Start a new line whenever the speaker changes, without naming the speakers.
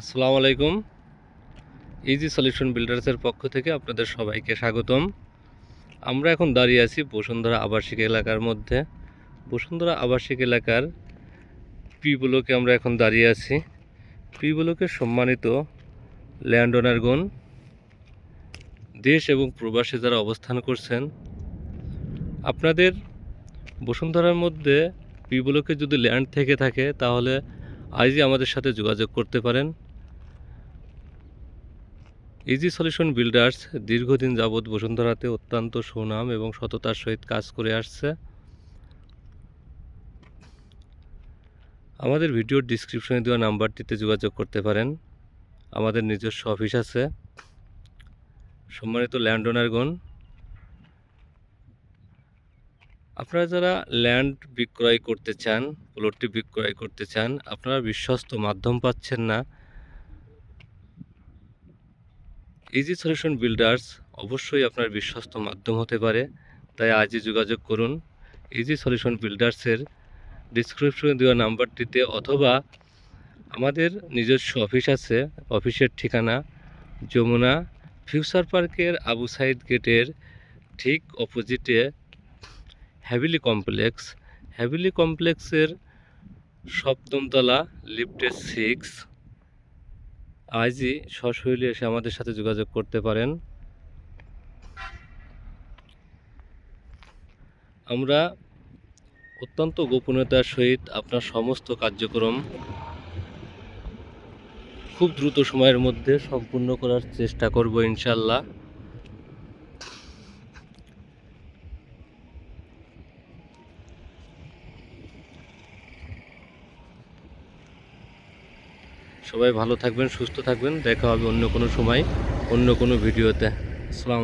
আসসালামু আলাইকুম। Easy solution বিল্ডার্সের পক্ষ থেকে আপনাদের সবাইকে স্বাগতম। আমরা এখন দাঁড়িয়ে আছি বসুন্ধরা আবাসিক এলাকার মধ্যে। বসুন্ধরা আবাসিক এলাকার পি ব্লকে আমরা এখন দাঁড়িয়ে আছি। পি ব্লকের সম্মানিত ল্যান্ড ওনারগণ দেশ এবং প্রবাসে যারা অবস্থান করছেন, আপনাদের বসুন্ধরার মধ্যে পি ব্লকে যদি ল্যান্ড থেকে থাকে, তাহলে আজই আমাদের সাথে যোগাযোগ করতে পারেন। ইজি সলিউশন বিল্ডার্স দীর্ঘদিন যাবৎ বসুন্ধরাতে অত্যন্ত সুনাম এবং সততার সহিত কাজ করে আসছে। আমাদের ভিডিওর ডিসক্রিপশনে দেওয়া নাম্বারটিতে যোগাযোগ করতে পারেন। আমাদের নিজস্ব অফিস আছে। সম্মানিত ল্যান্ড ওনারগণ আপনারা যারা ল্যান্ড বিক্রয় করতে চান, প্লটটি বিক্রয় করতে চান, আপনারা বিশ্বস্ত মাধ্যম পাচ্ছেন না। ইজি সলিউশন বিল্ডার্স অবশ্যই আপনার বিশ্বস্ত মাধ্যম হতে পারে। তাই আজই যোগাযোগ করুন। ইজি সলিউশন বিল্ডার্সের ডিসক্রিপশনে দেওয়া নাম্বারটিতে অথবা আমাদের নিজস্ব অফিস আছে, অফিসের ঠিকানা যমুনা ফিউচার পার্কের আবু সাইদ গেটের ঠিক অপোজিটে হ্যাভিলি কমপ্লেক্স হ্যাভিলি কমপ্লেক্সের সপ্তমতলা লিফটের সিক্স আজই সশৈলী এসে আমাদের সাথে যোগাযোগ করতে পারেন। আমরা অত্যন্ত গোপনীয়তার সহিত আপনার সমস্ত কার্যক্রম খুব দ্রুত সময়ের মধ্যে সম্পূর্ণ করার চেষ্টা করব ইনশাল্লাহ সবাই ভালো থাকবেন সুস্থ থাকবেন। দেখা হবে অন্য কোনো সময় অন্য কোনো ভিডিওতে। আসসালাম